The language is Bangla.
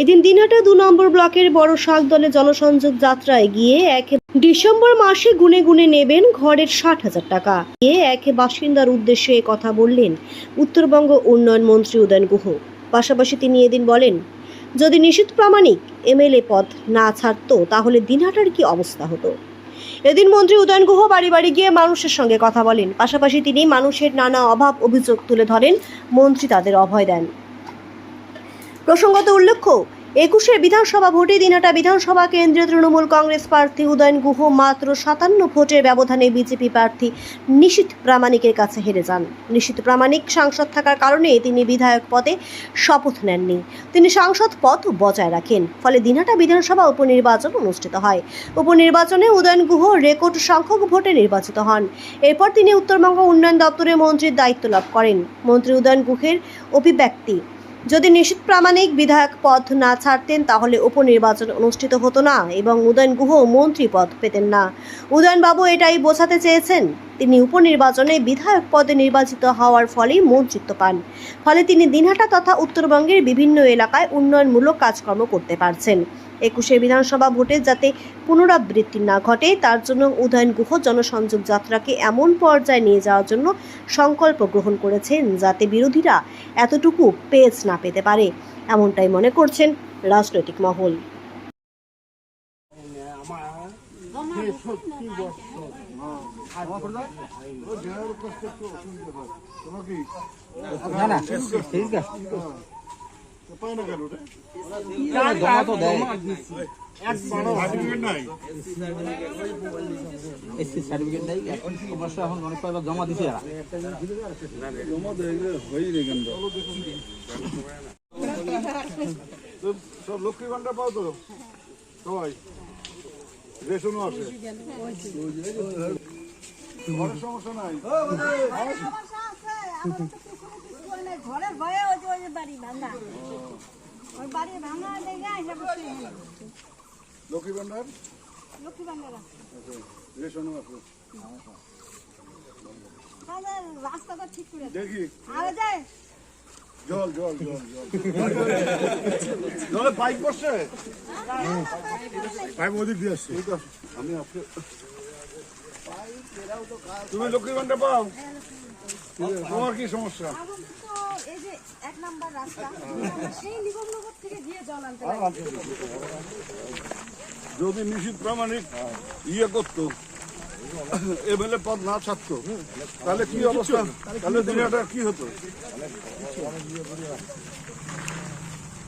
এদিন দিনহাটা দু নম্বর ব্লকের বড় শাক দলে জনসংযোগ যাত্রায় গিয়ে এক ডিসেম্বর মাসে গুনে গুনে নেবেন ঘরের ষাট হাজার টাকা। গিয়ে এক বাসিন্দার উদ্দেশ্যে কথা বললেন উত্তরবঙ্গ উন্নয়ন মন্ত্রী উদয়ন গুহ। পাশাপাশি তিনি এদিন বলেন, যদি নিশীত প্রামাণিক এমএলএ পদ না ছাড়তো, তাহলে দিনহাটার কি অবস্থা হতো? এদিন মন্ত্রী উদয়ন গুহ বাড়ি বাড়ি গিয়ে মানুষের সঙ্গে কথা বলেন। পাশাপাশি তিনি মানুষের নানা অভাব অভিযোগ তুলে ধরেন। মন্ত্রী তাদের অভয় দেন। প্রসঙ্গত উল্লেখ্য, একুশের বিধানসভা ভোটে দিনহাটা বিধানসভা কেন্দ্রীয় তৃণমূল কংগ্রেস প্রার্থী উদয়ন গুহ মাত্র সাতান্ন ভোটের ব্যবধানে বিজেপি প্রার্থী নিশীত প্রামাণিকের কাছে হেরে যান। নিশীত প্রামাণিক সাংসদ থাকার কারণে তিনি বিধায়ক পদে শপথ নেননি। তিনি সাংসদ পদ বজায় রাখেন, ফলে দিনহাটা বিধানসভা উপনির্বাচন অনুষ্ঠিত হয়। উপনির্বাচনে উদয়ন গুহ রেকর্ড সংখ্যক ভোটে নির্বাচিত হন। এরপর তিনি উত্তরবঙ্গ উন্নয়ন দপ্তরের মন্ত্রীর দায়িত্ব লাভ করেন। মন্ত্রী উদয়ন গুহের অভিব্যক্তি যদি নিশীত প্রামাণিক বিধায়ক পদ না ছাড়তেন, তাহলে উপনির্বাচন অনুষ্ঠিত হতো না এবং উদয়ন গুহ মন্ত্রী পদ পেতেন না। উদয়নবাবু এটাই বোঝাতে চেয়েছেন। তিনি উপনির্বাচনে বিধায়ক পদে নির্বাচিত হওয়ার ফলেই মন্ত্রিত্ব পান। ফলে তিনি দিনহাটা তথা উত্তরবঙ্গের বিভিন্ন এলাকায় উন্নয়নমূলক কাজকর্ম করতে পারছেন। একুশে বিধানসভা ভোটে যাতে পুনরাবৃত্তি না ঘটে, তার জন্য উদয়ন গুহ জনসংযোগ যাত্রাকে এমন পর্যায়ে নিয়ে যাওয়ার জন্য সংকল্প গ্রহণ করেছেন, যাতে বিরোধীরা এতটুকু পেজ না পেতে পারে। এমনটাই মনে করছেন রাজনৈতিক মহল। না না ঠিক আছে জমা দিছে সব লক্ষ্মী পাও তো সবাই রেশনও আছে ঘরের সমস্যা নাই। সমস্যা আছে। আমার মানে ঘরের ভয়ে ওই যে ওই বাড়ি ভাঙা। ওই বাড়ি ভাঙা বসে এখানে। লক্ষ্মী ভান্ডার? লক্ষ্মী ভান্ডার রেশনও আছে তাহলে রাস্তাটা ঠিক করে। দেখি। আরে যাই। জল জল জল জল। পাইপ বসছে? পাইপ ওদিক দিয়ে আসছে। আমি আপনি তুমি লক্ষ্মী ভান্ডার পাও? তোমার কি সমস্যা? যদি নিশ্চিত প্রামাণিক ইয়ে করতো, এমএলএ পদ না ছাড়তো, তাহলে কি অবস্থা? তাহলে দুনিয়াটা কি হতো?